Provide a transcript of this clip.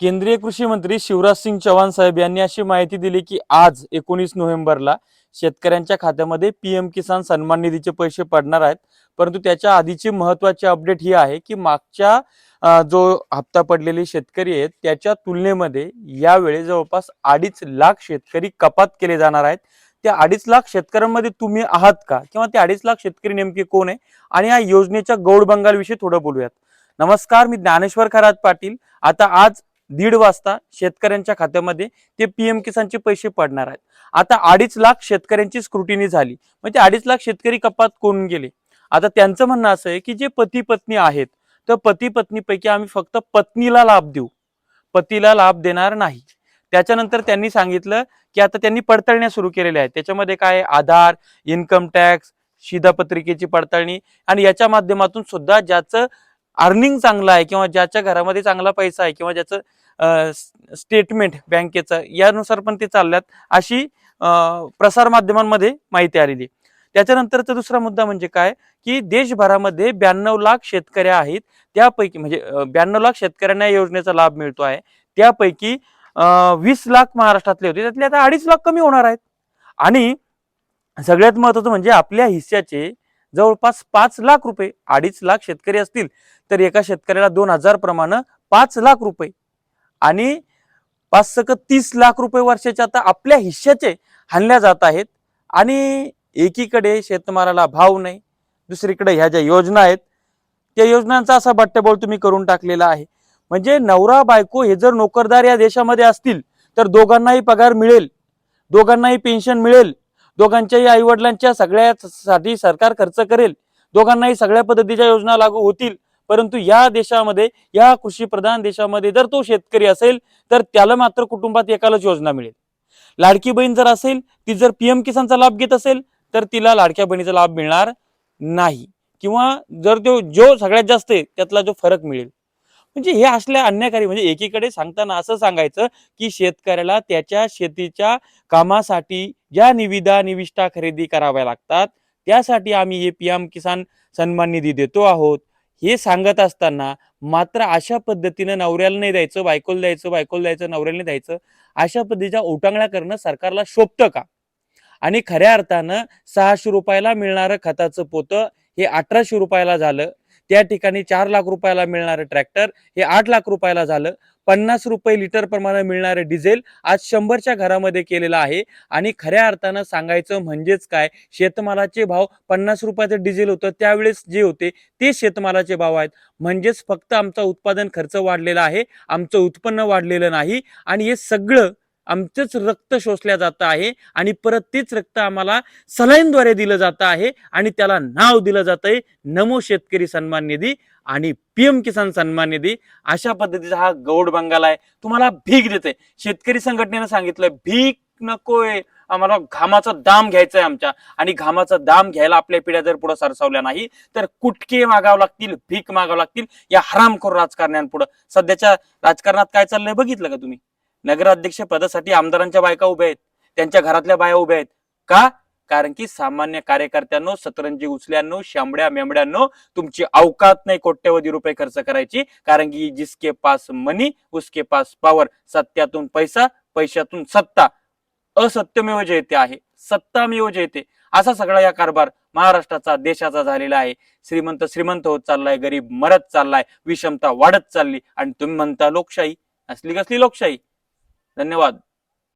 केंद्रीय कृषी मंत्री शिवराज सिंग चौहान साहेब यांनी अशी माहिती दिली की आज एकोणीस नोव्हेंबरला शेतकऱ्यांच्या खात्यामध्ये पीएम किसान सन्मान निधीचे पैसे पडणार आहेत. परंतु त्याच्या आधीची महत्वाची अपडेट ही आहे की मागच्या जो हप्ता पडलेले शेतकरी आहेत त्याच्या तुलनेमध्ये यावेळी जवळपास अडीच लाख शेतकरी कपात केले जाणार आहेत. त्या अडीच लाख शेतकऱ्यांमध्ये तुम्ही आहात का? किंवा ते अडीच लाख शेतकरी नेमके कोण आहे? आणि या योजनेच्या गौड बंगालविषयी थोडं बोलूयात. नमस्कार मी ज्ञानेश्वर खरात पाटील. आता आज दीड वाजता शेतकऱ्यांच्या खात्यामध्ये ते पीएम किसानचे पैसे पडणार आहेत. आता अडीच लाख शेतकऱ्यांची स्क्रुटिनी झाली. म्हणजे अडीच लाख शेतकरी कपात कोण गेले? आता त्यांचं म्हणणं असं आहे की जे पती पत्नी आहेत तर पती पत्नीपैकी आम्ही फक्त पत्नीला लाभ देऊ. पतीला लाभ देणार नाही. त्याच्यानंतर त्यांनी सांगितलं की आता त्यांनी पडताळण्या सुरू केलेल्या आहेत. त्याच्यामध्ये काय आहे? आधार इन्कम टॅक्स शिधापत्रिकेची पडताळणी आणि याच्या माध्यमातून सुद्धा ज्याचं अर्निंग चांगलं आहे किंवा ज्याच्या घरामध्ये चांगला पैसा आहे किंवा ज्याचं स्टेटमेंट बँकेचं यानुसार पण ते चालल्यात अशी प्रसारमाध्यमांमध्ये प्रसार माध्यमांमध्ये माहिती आलेली आहे. त्याच्यानंतरचा दुसरा मुद्दा म्हणजे काय? की देशभरामध्ये ब्याण्णव लाख शेतकऱ्या आहेत. त्यापैकी म्हणजे ब्याण्णव लाख शेतकऱ्यांना या योजनेचा लाभ मिळतो आहे. त्यापैकी वीस लाख महाराष्ट्रातले होते. त्यातले आता अडीच लाख कमी होणार आहेत. आणि सगळ्यात महत्वाचं म्हणजे आपल्या हिस्स्याचे जवळपास पाच लाख रुपये अडीच लाख शेतकरी असतील तर एका शेतकऱ्याला दोन हजार प्रमाणे पाच लाख रुपये. आणि पाच सक तीस लाख रुपये वर्षाचे आता आपल्या हिश्श्याचे हाणल्या जात आहेत. आणि एकीकडे शेतमालाला भाव नाही दुसरीकडे ह्या ज्या योजना आहेत त्या योजनांचा असा बट्टेबोल तुम्ही करून टाकलेला आहे. म्हणजे नवरा बायको हे जर नोकरदार या देशामध्ये असतील तर दोघांनाही पगार मिळेल दोघांनाही पेन्शन मिळेल दोघांच्याही आईवडिलांच्या सगळ्यासाठी सरकार खर्च करेल. दोघांनाही सगळ्या पद्धतीच्या योजना लागू होतील. परंतु या देशामध्ये या कृषी प्रधान देशामध्ये जर तो शेतकरी असेल तर त्याला मात्र कुटुंबात एकालाच योजना मिळेल. लाडकी बहीण जर असेल ती जर पीएम किसानचा लाभ घेत असेल तर तिला लाडक्या बहिणीचा लाभ मिळणार नाही. किंवा जर तो जो सगळ्यात जास्त आहे त्यातला जो फरक मिळेल. म्हणजे हे असल्या अन्यायकारी म्हणजे एकीकडे सांगताना असं सांगायचं की शेतकऱ्याला त्याच्या शेतीच्या कामासाठी ज्या निविदा निविष्ठा खरेदी कराव्या लागतात त्यासाठी आम्ही हे पीएम किसान सन्मान निधी देतो आहोत. हे सांगत असताना मात्र अशा पद्धतीनं नवऱ्याला नाही द्यायचं बायकोला द्यायचं बायकोला द्यायचं नवऱ्याला द्यायचं अशा पद्धतीच्या ओटांगळ्या करणं सरकारला शोभतं का? आणि खऱ्या अर्थानं सहाशे रुपयाला मिळणारं खताचं पोतं हे अठराशे रुपयाला झालं. त्या ठिकाणी चार लाख रुपयाला मिळणारं ट्रॅक्टर हे आठ लाख रुपयाला झालं. पन्नास रुपये लिटर प्रमाणे मिळणारं डिझेल आज शंभरच्या घरामध्ये केलेलं आहे. आणि खऱ्या अर्थानं सांगायचं म्हणजेच काय शेतमालाचे भाव पन्नास रुपयाचं डिझेल होतं त्यावेळेस जे होते ते शेतमालाचे भाव आहेत. म्हणजेच फक्त आमचा उत्पादन खर्च वाढलेला आहे आमचं उत्पन्न वाढलेलं नाही. आणि हे सगळं आमचंच रक्त शोषल्या जातं आहे आणि परत तेच रक्त आम्हाला सलाईनद्वारे दिलं जातं आहे आणि त्याला नाव दिलं जातंय नमो शेतकरी सन्मान निधी आणि पीएम किसान सन्मान निधी. अशा पद्धतीचा हा गौड बंगाल आहे. तुम्हाला भीक देते शेतकरी संघटनेनं सांगितलं भीक नकोय. आम्हाला घामाचा दाम घ्यायचा आहे आमच्या आणि घामाचा दाम घ्यायला आपल्या पिढ्या जर पुढे सरसावल्या नाही तर कुटके मागावं लागतील भीक मागावं लागतील या हरामखोर राजकारण्यांपुढं. सध्याच्या राजकारणात काय चाललंय बघितलं का तुम्ही? नगराध्यक्ष पदासाठी आमदारांच्या बायका उभ्या आहेत. त्यांच्या घरातल्या बाया उभ्या आहेत. का? कारण की सामान्य कार्यकर्त्यांनो सतरंजी उचल्यांनो शांबड्या मेंबड्यांनो तुमची अवकात नाही कोट्यवधी रुपये खर्च करायची. कारण की जिसके पास मनी उसके पास पॉवर सत्यातून पैसा पैशातून सत्ता. असत्यमेव जयते आहे. सत्तामेव जयते. असा सगळा या कारभार महाराष्ट्राचा देशाचा झालेला आहे. श्रीमंत श्रीमंत होत चाललाय गरीब मरत चाललाय विषमता वाढत चालली. आणि तुम्ही म्हणता लोकशाही. असली कसली लोकशाही? धन्यवाद.